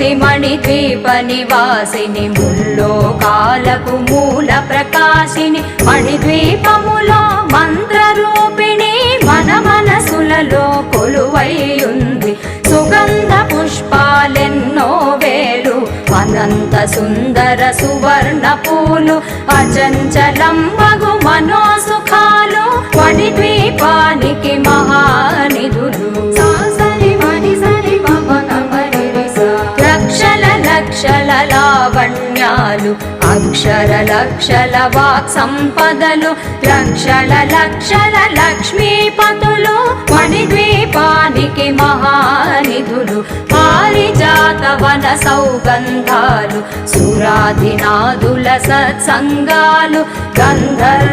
మూర్తి మణిద్వీప నివాసిని ముల్లోకాలకు మూల ప్రకాశిని మణిద్వీపములో మంత్రరూపిణి మన మనసులలో కొలువైయుంది. సుగంధ పుష్పాలెన్నో వేలు అనంత సుందర సువర్ణ పూలు అచంచలం మగు మనోసుఖాలు మణిద్వీపానికి మహా లక్షల లావణ్యాలు అక్షర లక్షల వాక్ సంపదలు లక్షల లక్షల లక్ష్మీపతులు మణిద్వీపానికి మహానిధులు పారిజాత వన సౌగంధాలు సురాధినాదుల సత్సంగాలు గంధర్వాదుల